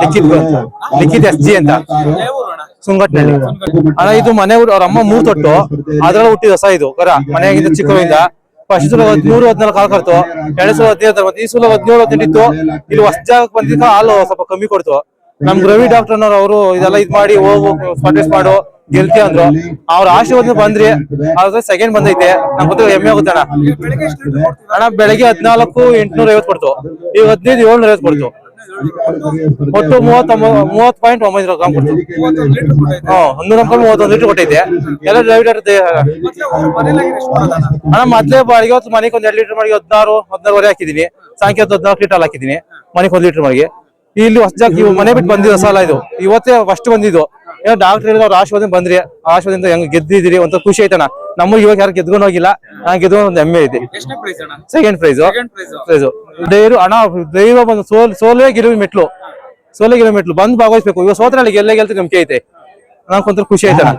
ಲಿಖಿತ್ ಲಿಖಿತ್ S G ಅಂತ ಸುಂಗಟ್ನಲ್ಲಿ. ಅಣ್ಣ ಇದು ಮನೆ ಅವ್ರ ಅಮ್ಮ ಮೂರ್ ತೊಟ್ಟು ಅದ್ರಲ್ಲಿ ಹುಟ್ಟಿದ ಹೊಸ ಇದು ಕರ ಮನೆಯಾಗಿಂದ ಚಿಕ್ಕವರಿಂದ ಫಸ್ಟ್ ಸಲ ಹದಿಮೂರು ಹದಿನಾಲ್ಕು ಕಾಲ್ ಕರ್ತು ಎರಡ್ ಸಲ ಹದಿನೈದು ಮತ್ತೆ ಈ ಸಲ ಹದಿನೇಳು ಹದಿನೆಂಟಿತ್ತು ಇಲ್ಲಿ ಹೊಸ ಜಾಗಕ್ಕೆ ಬಂದಿದ್ದ ಹಾಲು ಸ್ವಲ್ಪ ಕಮ್ಮಿ ಕೊಡ್ತು. ನಮ್ ರವಿ ಡಾಕ್ಟರ್ ಅವರು ಇದೆಲ್ಲ ಇದ್ ಮಾಡಿ ಹೋಗು ಸ್ಪಾಟೇಸ್ ಮಾಡು ಗೆಲ್ತಿ ಅಂದ್ರು. ಅವ್ರ ಆಶೀರ್ವಾದ ಬಂದ್ರಿ. ಆದ್ರೆ ಸೆಕೆಂಡ್ ಬಂದೈತೆ. ನಮ್ ಗೊತ್ತಿಲ್ಲ ಹೆಮ್ಮೆ ಆಗುತ್ತೆ ಅಣ್ಣ. ಅಣ್ಣ ಬೆಳಗ್ಗೆ ಹದಿನಾಲ್ಕು ಎಂಟುನೂರ ಐವತ್ತು ಕೊಡ್ತು. ಈಗ ಹದಿನೈದು ಏಳ್ನೂರ ಐವತ್ ಕೊಡ್ತು. ಒಟ್ಟು ಮೂವತ್ತ ಮೂವತ್ ಪಾಯಿಂಟ್ ಒಂಬೈದು ಗ್ರಾಮ್ ಒಂದು ಹನ್ನೂರ ಮೂವತ್ತೊಂದು ಲೀಟರ್ ಕೊಟ್ಟಿದ್ದೆ. ಎಲ್ಲ ಡ್ರೈವರ್ ಅಣ್ಣ, ಮೊದ್ಲೇ ಬಾಡಿಗೆ ಹೊತ್ತು ಮನೆಗೆ ಒಂದ್ ಎರಡು ಲೀಟರ್ ಮಾಡಿ ಹದಿನಾರು, ಹದಿನಾರುವರೆ ಹಾಕಿದೀನಿ. ಸಾಯಂಕಾಲ ಹದಿನಾಲ್ಕು ಲೀಟರ್ ಹಾಕಿದೀನಿ. ಮನೆಗೆ ಒಂದ್ ಲೀಟರ್ ಮಾಡಿ ಇಲ್ಲಿ ಹೊಸದಾಗಿ ಇವು ಮನೆ ಬಿಟ್ಟು ಬಂದಿರೋ ಸಾಲ ಇದು. ಇವತ್ತೇ ಫಸ್ಟ್ ಬಂದಿದ್ದು. ಏನೋ ಡಾಕ್ಟರ್ ಹೇಳಿದ್ರು ಅವ್ರ ಆಶೀರ್ವಾದ ಬಂದ್ರಿ. ಆಶೀರ್ವಾದಿಂದ ಹೆಂಗ್ ಗೆದ್ದಿದ್ದೀರಿ ಅಂತ ಖುಷಿ ಆಯ್ತಣ್ಣ. ನಮಗೆ ಇವಾಗ ಯಾರು ಗೆದ್ಕೊಂಡು ಹೋಗಿಲ್ಲ. ನಾ ಗೆದ್ಕೊಂಡು ಒಂದು ಹೆಮ್ಮೆ ಇದೆ. ಎಷ್ಟನೇ ಪ್ರೈಸ್ ಅಣ್ಣ? Second prize second prize prize ದೈರು ಹಣ ದೈವ ಬಂದು ಸೋಲ್ ಸೋಲೇ ಗೆಲುವು ಮೆಟ್ಲು. ಸೋಲೇ ಗೆಲುವು ಮೆಟ್ಲು. ಬಂದು ಭಾಗವಹಿಸ್ಬೇಕು. ಇವಾಗ ಸೋತ್ರಲ್ಲಿ ಗೆಲ್ಲೇ ಗೆಲ್ತಿ ನಂಬಿಕೆ ಐತೆ. ನಾನು ಕುಂತ ಖುಷಿ ಆಯ್ತಣ್ಣ.